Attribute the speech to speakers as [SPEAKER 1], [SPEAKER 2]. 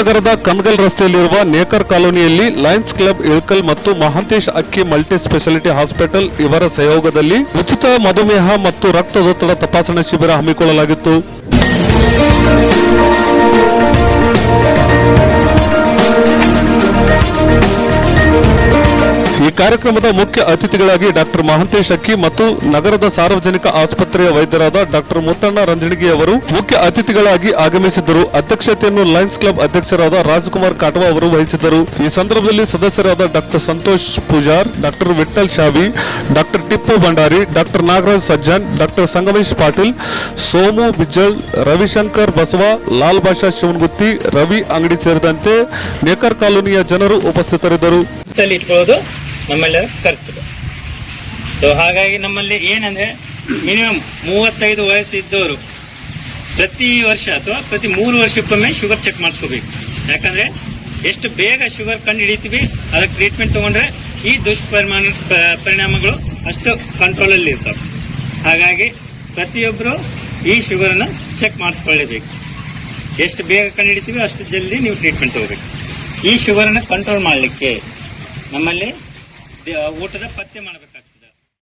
[SPEAKER 1] ನಗರದ ಕನ್ಗಲ್ ರಸ್ತೆಯಲ್ಲಿರುವ ನೇಕರ್ ಕಾಲೋನಿಯಲ್ಲಿ ಲಯನ್ಸ್ ಕ್ಲಬ್, ಇಳಕಲ್ ಮತ್ತು ಮಹಾಂತೇಶ್ ಅಕ್ಕಿ ಮಲ್ಟಿ ಸ್ಪೆಷಾಲಿಟಿ ಹಾಸ್ಪಿಟಲ್ ಇವರ ಸಹಯೋಗದಲ್ಲಿ ಉಚಿತ ಮಧುಮೇಹ ಮತ್ತು ರಕ್ತದೊತ್ತಡ ತಪಾಸಣಾ ಶಿಬಿರ ಹಮ್ಮಿಕೊಳ್ಳಲಾಗಿತ್ತು. ಕಾರ್ಯಕ್ರಮದ ಮುಖ್ಯ ಅತಿಥಿಗಳಾಗಿ ಡಾಕ್ಟರ್ ಮಹಂತೇಶ್ ಅಕ್ಕಿ ಮತ್ತು ನಗರದ ಸಾರ್ವಜನಿಕ ಆಸ್ಪತ್ರೆಯ ವೈದ್ಯರಾದ ಡಾಕ್ಟರ್ ಮುತ್ತಣ್ಣ ರಂಜಣಗಿ ಅವರು ಮುಖ್ಯ ಅತಿಥಿಗಳಾಗಿ ಆಗಮಿಸಿದ್ದರು. ಅಧ್ಯಕ್ಷತೆಯನ್ನು ಲಯನ್ಸ್ ಕ್ಲಬ್ ಅಧ್ಯಕ್ಷರಾದ ರಾಜ್ಕುಮಾರ್ ಕಾಟವಾ ಅವರು ವಹಿಸಿದ್ದರು. ಈ ಸಂದರ್ಭದಲ್ಲಿ ಸದಸ್ಯರಾದ doctor Santosh Pujar, doctor Vithal Shavi, doctor Tippu Bhandari, doctor Nagaraj Sajjan, doctor Sangamesh Patil, Somu Bijjal, Ravishankar Basava, Lal Basha Shivanagutti, Ravi Angadi ಸೇರಿದಂತೆ ನೇಕರ್ ಕಾಲೋನಿಯ ಜನರು ಉಪಸ್ಥಿತರಿದ್ದರು.
[SPEAKER 2] ನಮ್ಮೆಲ್ಲರ ಕರ್ತವ್ಯ. ಸೊ ಹಾಗಾಗಿ ನಮ್ಮಲ್ಲಿ ಏನಂದ್ರೆ ಮಿನಿಮಮ್ ಮೂವತ್ತೈದು ವಯಸ್ಸು ಇದ್ದವರು ಪ್ರತಿ ವರ್ಷ ಅಥವಾ ಪ್ರತಿ ಮೂರು ವರ್ಷಕ್ಕೊಮ್ಮೆ ಶುಗರ್ ಚೆಕ್ ಮಾಡಿಸ್ಕೋಬೇಕು. ಯಾಕಂದ್ರೆ ಎಷ್ಟು ಬೇಗ ಶುಗರ್ ಕಂಡು ಹಿಡಿತೀವಿ, ಅದಕ್ಕೆ ಟ್ರೀಟ್ಮೆಂಟ್ ತಗೊಂಡ್ರೆ ಈ ದುಷ್ಪರಿಮಾಣ ಪರಿಣಾಮಗಳು ಅಷ್ಟು ಕಂಟ್ರೋಲಲ್ಲಿ ಇರ್ತವೆ. ಹಾಗಾಗಿ ಪ್ರತಿಯೊಬ್ಬರು ಈ ಶುಗರನ್ನು ಚೆಕ್ ಮಾಡಿಸ್ಕೊಳ್ಳೇಬೇಕು. ಎಷ್ಟು ಬೇಗ ಕಂಡು ಹಿಡಿತೀವಿ ಅಷ್ಟು ಜಲ್ದಿ ನೀವು ಟ್ರೀಟ್ಮೆಂಟ್ ತಗೋಬೇಕು. ಈ ಶುಗರನ್ನು ಕಂಟ್ರೋಲ್ ಮಾಡಲಿಕ್ಕೆ ನಮ್ಮಲ್ಲಿ ಊಟದ ಪತ್ತೆ ಮಾಡಬೇಕಾಗ್ತದೆ.